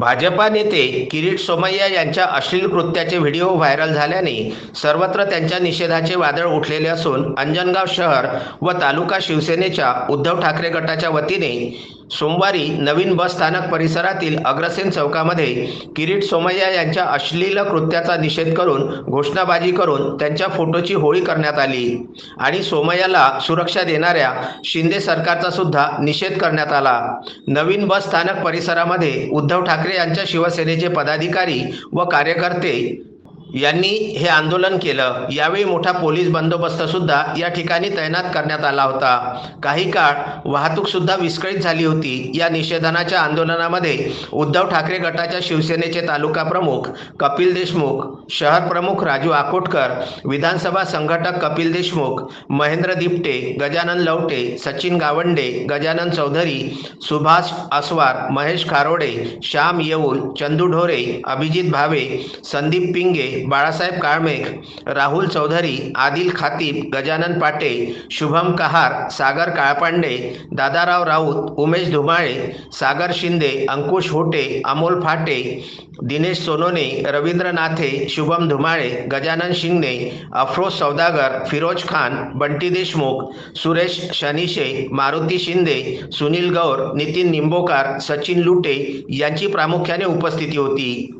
भाजपा नेते किरीट सोमय्या यांच्या अश्लील कृत्याचे व्हिडिओ व्हायरल झाल्याने सर्वत्र त्यांच्या निषेधाचे वादळ उठलेले असून अंजनगाव शहर व तालुका शिवसेनेच्या उद्धव ठाकरे गटाच्या वतीने सोमवारी नवीन बस स्थानक परिसरातील अग्रसेन चौकामध्ये किरीट सोमय्या यांच्या अश्लील कृत्याचा निषेध करून घोषणाबाजी करून त्यांच्या फोटोची होळी करण्यात आली आणि सोमय्याला सुरक्षा देणाऱ्या शिंदे सरकारचा सुद्धा निषेध करण्यात आला. नवीन बस स्थानक परिसरामध्ये उद्धव ठाकरे यांच्या शिवसेनेचे पदाधिकारी व कार्यकर्ते यांनी हे आंदोलन केलं. यावेळी मोठा पोलीस बंदोबस्त सुद्धा या ठिकाणी तैनात करण्यात आला होता. काही काळ वाहतूक सुद्धा विस्कळीत झाली होती. या निषेधनाच्या आंदोलनामध्ये उद्धव ठाकरे गटाच्या शिवसेनेचे तालुका प्रमुख कपिल देशमुख शहर प्रमुख राजू आकोटकर विधानसभा संघटक कपिल देशमुख महेंद्र दिपटे गजानन लवटे सचिन गावंडे गजानन चौधरी सुभाष आसवार महेश खारोडे श्याम येऊल चंदू ढोरे अभिजित भावे संदीप पिंगे बाळासाहेब काळमेघ राहुल चौधरी आदिल खातीब गजानन पाटे शुभम कहार सागर काळपांडे दादाराव राऊत उमेश धुमाळे सागर शिंदे अंकुश होटे अमोल फाटे दिनेश सोनोने रवींद्र नाथे शुभम धुमाळे गजानन शिंगणे अफरोज सौदागर फिरोज खान बंटी देशमुख सुरेश शनिशे मारुती शिंदे सुनील गौर नितीन निंबोकार सचिन लुटे यांची प्रामुख्याने उपस्थिती होती.